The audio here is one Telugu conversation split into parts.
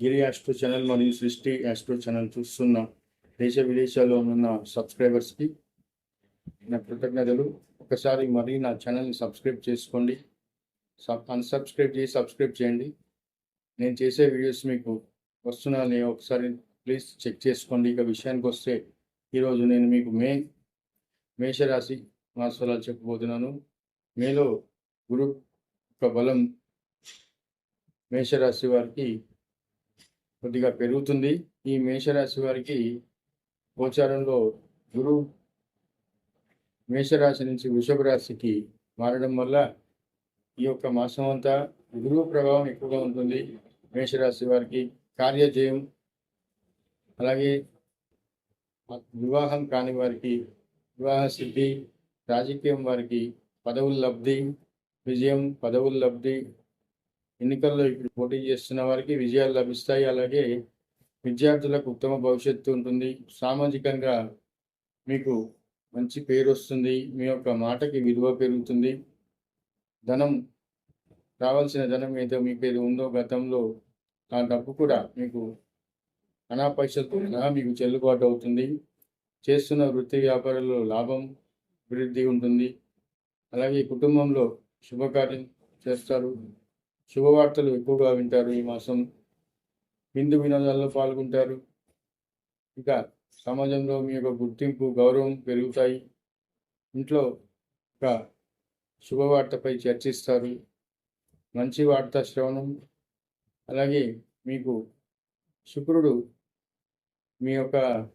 గిరి ఆస్ట్రో ఛానల్ మరియు సృష్టి ఆస్ట్రో ఛానల్ చూస్తున్న దేశ విదేశాల్లో ఉన్న సబ్స్క్రైబర్స్కి నా కృతజ్ఞతలు. ఒకసారి మరి నా ఛానల్ని సబ్స్క్రైబ్ చేసుకోండి. సబ్ అన్సబ్స్క్రైబ్ చేసి సబ్స్క్రైబ్ చేయండి. నేను చేసే వీడియోస్ మీకు వస్తున్నా ఒకసారి ప్లీజ్ చెక్ చేసుకోండి. ఇక విషయానికి వస్తే ఈరోజు నేను మీకు మే మేషరాశి మాసఫలాలు చెప్పబోతున్నాను. మేలో గురు యొక్క బలం మేషరాశి వారికి కొద్దిగా పెరుగుతుంది. ఈ మేషరాశి వారికి గోచారంలో గురు మేషరాశి నుంచి వృషభ రాశికి మారడం వల్ల ఈ యొక్క మాసం అంతా గురువు ప్రభావం ఎక్కువగా ఉంటుంది. మేషరాశి వారికి కార్యజయం అలాగే వివాహం కాని వారికి వివాహ సిద్ధి రాజకీయం వారికి పదవుల లబ్ధి విజయం పదవుల లబ్ధి ఎన్నికల్లో ఇప్పుడు పోటీ చేస్తున్న వారికి విజయాలు లభిస్తాయి. అలాగే విద్యార్థులకు ఉత్తమ భవిష్యత్తు ఉంటుంది. సామాజికంగా మీకు మంచి పేరు వస్తుంది. మీ యొక్క మాటకి విలువ పెరుగుతుంది. ధనం రావాల్సిన ధనం ఏదో మీ పేరు ఉందో గతంలో ఆ డబ్బు కూడా మీకు అనా పైసలతో మీకు చెల్లుబాటు అవుతుంది. చేస్తున్న వృత్తి వ్యాపారాల్లో లాభం అభివృద్ధి ఉంటుంది. అలాగే కుటుంబంలో శుభకార్యం చేస్తారు. శుభవార్తలు ఎక్కువగా వింటారు ఈ మాసం. విందు వినోదాల్లో పాల్గొంటారు. ఇంకా సమాజంలో మీ యొక్క గుర్తింపు గౌరవం పెరుగుతాయి. ఇంట్లో ఒక శుభవార్తపై చర్చిస్తారు. మంచి వార్త శ్రవణం. అలాగే మీకు శుక్రుడు మీ యొక్క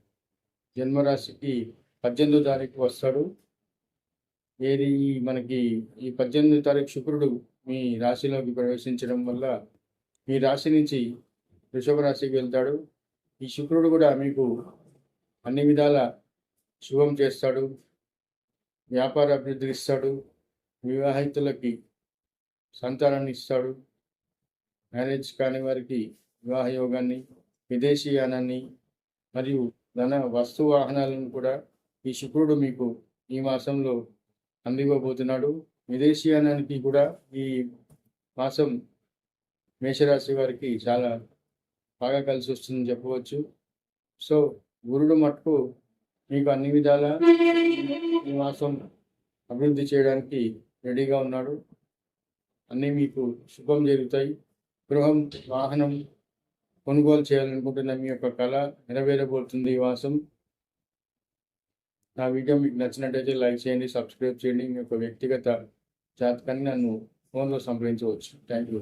జన్మరాశికి పద్దెనిమిదో తారీఖు వస్తాడు. ఏది మనకి ఈ పద్దెనిమిదో తారీఖు శుక్రుడు మీ రాశిలోకి ప్రవేశించడం వల్ల మీ రాశి నుంచి వృషభ రాశికి వెళ్తాడు. ఈ శుక్రుడు కూడా మీకు అన్ని విధాల శుభం చేస్తాడు. వ్యాపార అభివృద్ధి ఇస్తాడు. వివాహితులకి సంతానాన్ని ఇస్తాడు. మ్యారేజ్ కాని వారికి వివాహ యోగాన్ని విదేశీయానాన్ని మరియు ధన వస్తు వాహనాలను కూడా ఈ శుక్రుడు మీకు ఈ మాసంలో అందివ్వబోతున్నాడు. విదేశీయానానికి కూడా ఈ మాసం మేషరాశి వారికి చాలా బాగా కలిసి వస్తుందని చెప్పవచ్చు. సో గురుడు మట్టుకు మీకు అన్ని విధాల ఈ మాసం అభివృద్ధి చేయడానికి రెడీగా ఉన్నాడు. అన్నీ మీకు శుభం జరుగుతాయి. గృహం వాహనం కొనుగోలు చేయాలనుకుంటున్న మీ యొక్క కళ నెరవేరబోతుంది ఈ మాసం. నా వీడియో మీకు నచ్చినట్టయితే లైక్ చేయండి సబ్స్క్రైబ్ చేయండి. మీ యొక్క వ్యక్తిగత జాతకాన్ని నన్ను ఫోన్లో సంప్రదించవచ్చు. Thank you